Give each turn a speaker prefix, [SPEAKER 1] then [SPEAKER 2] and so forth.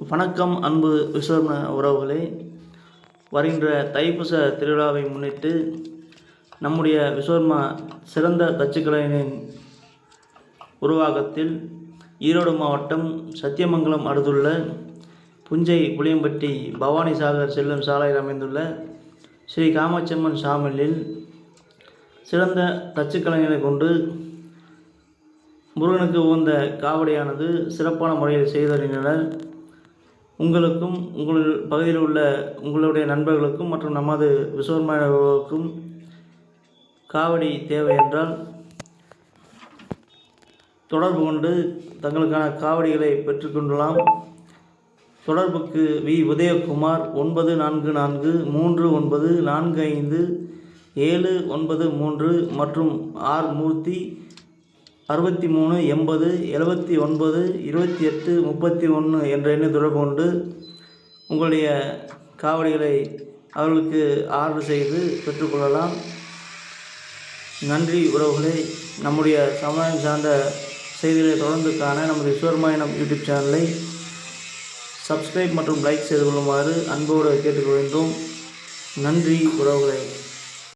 [SPEAKER 1] வணக்கம் அன்பு விஸ்வர்ண உறவுகளே. வருகின்ற தைப்பூச திருவிழாவை முன்னிட்டு நம்முடைய விஸ்வர்மா சிறந்த தச்சுக்கலைஞரின் உருவாக்கத்தில் ஈரோடு மாவட்டம் சத்தியமங்கலம் அடுத்துள்ள புஞ்சை புளியம்பட்டி பவானி சாகர் செல்லும் சாலையில் அமைந்துள்ள ஸ்ரீ காமாட்சியம்மன் சாமிலில் சிறந்த தச்சுக்கலைஞரை கொண்டு முருகனுக்கு உகந்த காவடியானது சிறப்பான முறையில் செய்தறிஞர் உங்களுக்கும் உங்கள் பகுதியில் உள்ள உங்களுடைய நண்பர்களுக்கும் மற்றும் நமது விஸ்வர்மர்களுக்கும் காவடி தேவை என்றால் தொடர்பு கொண்டு தங்களுக்கான காவடிகளை பெற்றுக்கொள்ளலாம் தொடர்புக்கு வி. உதயகுமார் ஒன்பது நான்கு நான்கு மூன்று ஒன்பது நான்கு ஐந்து ஏழு ஒன்பது மூன்று மற்றும் ஆர். மூர்த்தி அறுபத்தி மூணு எண்பது எழுபத்தி ஒன்பது இருபத்தி எட்டு முப்பத்தி ஒன்று என்ற எண்ணை தொடர்பு கொண்டு உங்களுடைய காவடிகளை அவர்களுக்கு ஆர்டர் செய்து பெற்றுக்கொள்ளலாம். நன்றி உறவுகளே. நம்முடைய சமுதாயம் சார்ந்த செய்திகளை தொடர்ந்து காண நமது சுவர்மாயணம் யூடியூப் சேனலை சப்ஸ்கிரைப் மற்றும் லைக் செய்து கொள்ளுமாறு அன்போடு கேட்டுக்கொள்கின்றோம். நன்றி உறவுகளே.